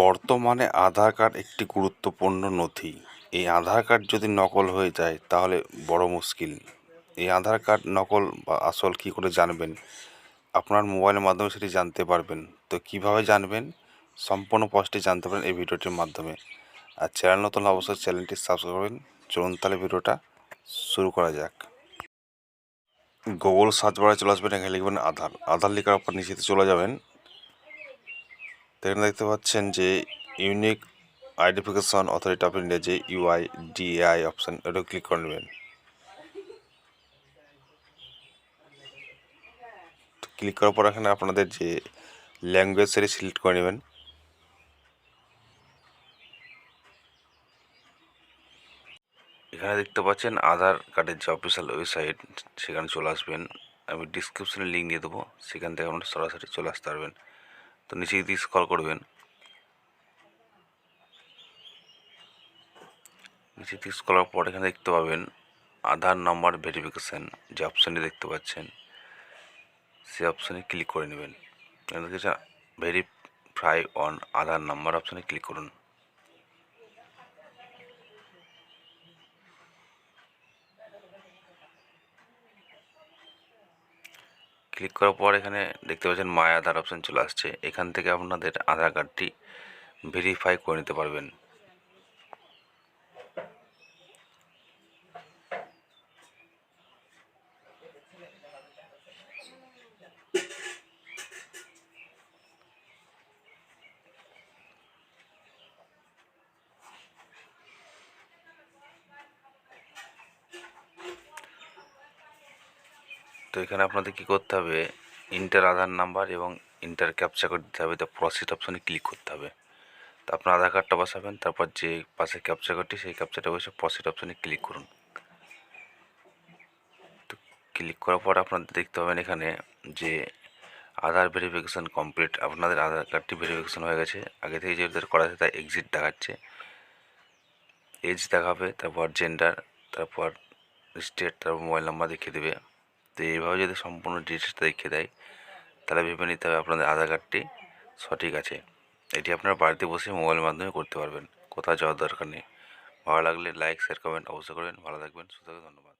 বর্তমানে আধার কার্ড একটি গুরুত্বপূর্ণ নথি। এই আধার কার্ড যদি নকল হয়ে যায়, তাহলে বড় মুশকিল। এই আধার কার্ড নকল বা আসল কী করে জানবেন? আপনার মোবাইলের মাধ্যমে সেটি জানতে পারবেন। তো কীভাবে জানবেন? সম্পূর্ণ প্রসেসটি জানতে পারেন এই ভিডিওটির মাধ্যমে। আর চ্যানেল নতুন অবশ্যই চ্যানেলটি সাবস্ক্রাইব করবেন। চলুন তাহলে ভিডিওটা শুরু করা যাক। গুগল সার্চ বারে চলে আসবেন, এখানে লিখবেন আধার। আধার লেখার পর নিচেতে চলে যাবেন। এখানে দেখতে পাচ্ছেন যে unique identification authority of India যে U I D A I option এটা ক্লিক করে নেবেন। ক্লিক করার পর এখানে আপনাদের যে ল্যাঙ্গুয়েজ সেটি সিলেক্ট করে নেবেন। এখানে দেখতে পাচ্ছেন আধার কার্ডের যে অফিসিয়াল ওয়েবসাইট সেখানে চলে আসবেন। আমি ডিসক্রিপশনে লিঙ্ক দিয়ে দেবো। সেখান থেকে আপনারা সরাসরি চলে আসতে পারবেন। তো নিচে দিয়ে স্ক্রল করবেন। নিচে দিয়ে স্ক্রল করার পর এখানে দেখতে পাবেন আধার নাম্বার ভেরিফিকেশান যে অপশানটি দেখতে পাচ্ছেন সে অপশানে ক্লিক করে নেবেন। ভেরিফাই অন আধার নাম্বার অপশানে ক্লিক করুন। ক্লিক করার পর এখানে দেখতে পাচ্ছেন মাই আধার অপশান চলে আসছে। এখান থেকে আপনাদের আধার কার্ডটি ভেরিফাই করে নিতে পারবেন। তো এখানে আপনাদের কী করতে হবে? ইন্টার আধার নাম্বার এবং ইন্টার ক্যাপচা করে দিতে হবে। তো প্রসিড অপশানে ক্লিক করতে হবে। তো আপনার আধার কার্ডটা বসাবেন, তারপর যে পাশে ক্যাপচা কার্ডটি সেই ক্যাপচাটা বসে প্রসিড অপশানে ক্লিক করুন। তো ক্লিক করার পর আপনাদের দেখতে পাবেন এখানে যে আধার ভেরিফিকেশান কমপ্লিট আপনাদের আধার কার্ডটি ভেরিফিকেশান হয়ে গেছে। আগে থেকে যেটা করা আছে, তাই এক্সিট দেখাচ্ছে। এজ দেখাবে, তারপর জেন্ডার তারপর স্টেট তারপর মোবাইল নাম্বার দেখিয়ে দেবে। তো এইভাবে যদি সম্পূর্ণ ডিটেলসটা দেখিয়ে দেয়, তাহলে ভেবে নিতে হবে আপনাদের আধার কার্ডটি সঠিক আছে। এটি আপনারা বাড়িতে বসে মোবাইলের মাধ্যমে করতে পারবেন। কোথাও যাওয়ার দরকার নেই। ভালো লাগলে লাইক শেয়ার কমেন্ট অবশ্যই করবেন। ভালো থাকবেন। সুস্থ ধন্যবাদ।